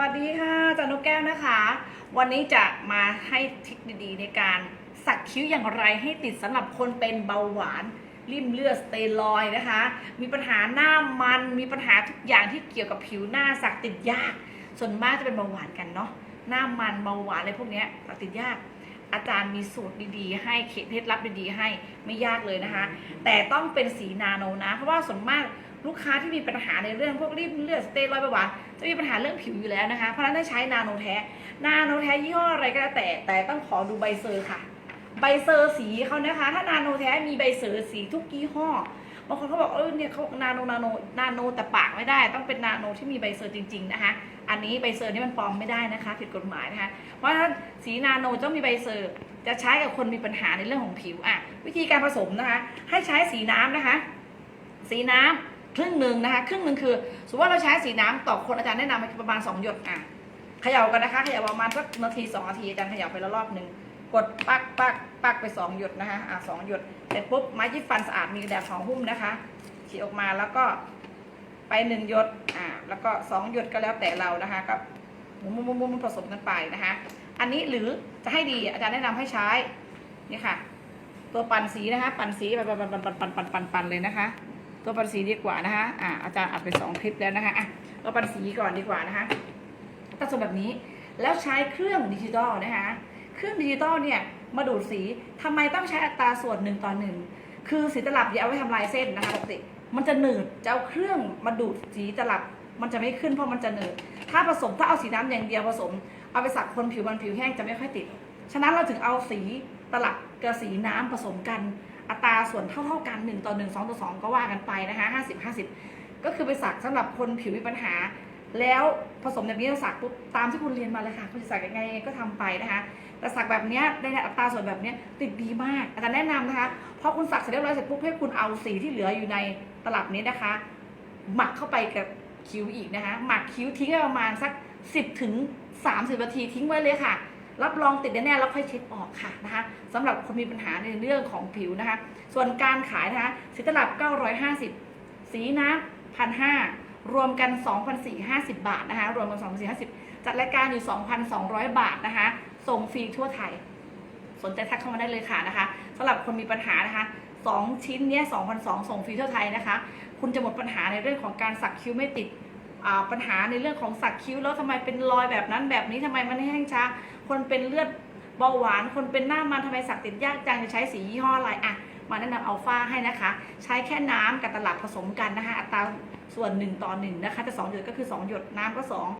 วัสดีค่ะจันนกแก้วนะคะ วันนี้จะมาให้ทิคดีๆในการสักคิ้วอย่างไรให้ติดสำหรับคนเป็นเบาหวานริ่มเลือดสเตียรอยนะคะ มีปัญหาหน้ามันมีปัญหาทุกอย่างที่เกี่ยวกับผิวหน้าสักติดยาก ส่วนมากจะเป็นเบาหวานกันเนาะหน้ามันเบาหวานอะไรพวกนี้สักติดยาก อาจารย์มีสูตรดีๆ ให้เคล็ดลับดีๆให้ไม่ยากเลยนะคะ แต่ต้องเป็นสีนาโนนะ เพราะว่าส่วนมาก ลูกค้าที่มีปัญหาในเรื่องพวกริ่มเลือดสเตียรอยด์เบาหวานจะมีปัญหาเรื่องผิวอยู่แล้วนะคะ เพราะฉะนั้นได้ใช้นาโนแท้นาโนแท้ยี่ห้ออะไรก็แล้วแต่แต่ต้องขอดูใบเซอร์ค่ะ ใบเซอร์สีเขานะคะ ถ้านาโนแท้มีใบเซอร์สีทุกยี่ห้อบางคนเขาบอกเออเนี่ยเขานาโนนาโนนาโนแต่ปากไม่ได้ ต้องเป็นนาโนที่มีใบเซอร์จริง ๆนะคะ อันนี้ใบเซอร์นี่มันปลอมไม่ได้นะคะ ผิดกฎหมายนะคะ เพราะฉะนั้นสีนาโนต้องมีใบเซอร์จะใช้กับคนมีปัญหาในเรื่องของผิวอะวิธีการผสมนะคะ ให้ใช้สีน้ำนะคะ สีน้ำ ครึ่งหนึ่งนะคะครึ่งหนึ่งคือสมมติว่าเราใช้สีน้ำต่อคนอาจารย์แนะนำให้ประมาณ 2 หยดอะเขย่ากันนะคะเขย่าประมาณสักนาที2นาทีอาจารย์เขย่าไปละรอบหนึ่งกดปักปักปักไป 2 หยดนะคะอะสหยดเสร็จปุ๊บไม้ที่ฟันสะอาดมีแดดของหุ้มนะคะฉีออกมาแล้วก็ไปหนึ่งหยดอ่าแล้วก็สองหยดก็แล้วแต่เรานะคะกับมุมมุมมุมผสมกันไปนะคะ อันนี้หรือจะให้ดีอาจารย์แนะนำให้ใช้นี่ค่ะ ตัวปั่นสีนะคะ ปั่นสีปั่นปั่นปั่นปั่นปั่นปั่นปั่นเลยนะคะ ตัวปันสีดีกว่านะคะอ่าอาจารย์อัดไปสองคลิปแล้วนะคะอะเราปั่นสีก่อนดีกว่านะคะตัดส่วนแบบนี้แล้วใช้เครื่องดิจิตอลนะคะเครื่องดิจิตอลเนี่ยมาดูดสีทำไมต้องใช้อัตราส่วนหนึ่งต่อหนึ่งคือสีตลับอย่าเอาไว้ทำลายเส้นนะคะปกติมันจะหนืดจะเอาเครื่องมาดูดสีตลับมันจะไม่ขึ้นเพราะมันจะหนืดถ้าผสมถ้าเอาสีน้ำอย่างเดียวผสม เอาไปสักคนผิวมันผิวแห้งจะไม่ค่อยติด ฉะนั้นเราถึงเอาสีตลับ กับสีน้ำผสมกันอัตราส่วนเท่าเท่าๆกัน 1 ต่อ 1 2 ต่อ 2 ก็ว่ากันไปนะคะ50 50 ก็คือไปสักสำหรับคนผิวมีปัญหา แล้วผสมแบบนี้เราสักปุ๊บตามที่คุณเรียนมาเลยค่ะคุณจะสักยังไงก็ทำไปนะคะ แต่สักแบบนี้ยในอัตราส่วนแบบนี้ติดดีมากอาจารย์แนะนำนะคะพอคุณสักเสร็จเรียบร้อยเสร็จปุ๊บให้คุณเอาสีที่เหลืออยู่ในตลับนี้นะคะ หมักเข้าไปกับคิ้วอีกนะคะ หมักคิ้วทิ้งไว้ประมาณสัก 10ถึง30นาทีทิ้งไว้เลยค่ะ รับรองติดแน่ๆแล้วค่อยเช็ดออกค่ะนะคะสำหรับคนมีปัญหาในเรื่องของผิวนะคะ ส่วนการขายนะคะสีตลับ 950 สีน้ำพันห้ารวมกัน 2,450 บาทนะคะ รวมกัน 2,450 จัดรายการอยู่ 2,200 บาทนะคะ ส่งฟรีทั่วไทย สนใจทักเข้ามาได้เลยค่ะนะคะสำหรับคนมีปัญหานะคะสองชิ้นเนี้ย2,200ส่งฟรีทั่วไทยนะคะ คุณจะหมดปัญหาในเรื่องของการสักคิ้วไม่ติด ปัญหาในเรื่องของสักคิ้วแล้วทำไมเป็นรอยแบบนั้นแบบนี้ทำไมมันแห้งช้า คนเป็นเลือดเบาหวาน คนเป็นหน้ามันทำไมสักติดยากจังจะใช้สียี่ห้ออะไรอะมาแนะนำอัลฟาให้นะคะ ใช้แค่น้ำกับตลับผสมกันนะคะอัตราส่วน 1 ต่อ 1 นะคะแต่2หยดก็คือ 2 หยดน้ำก็ 2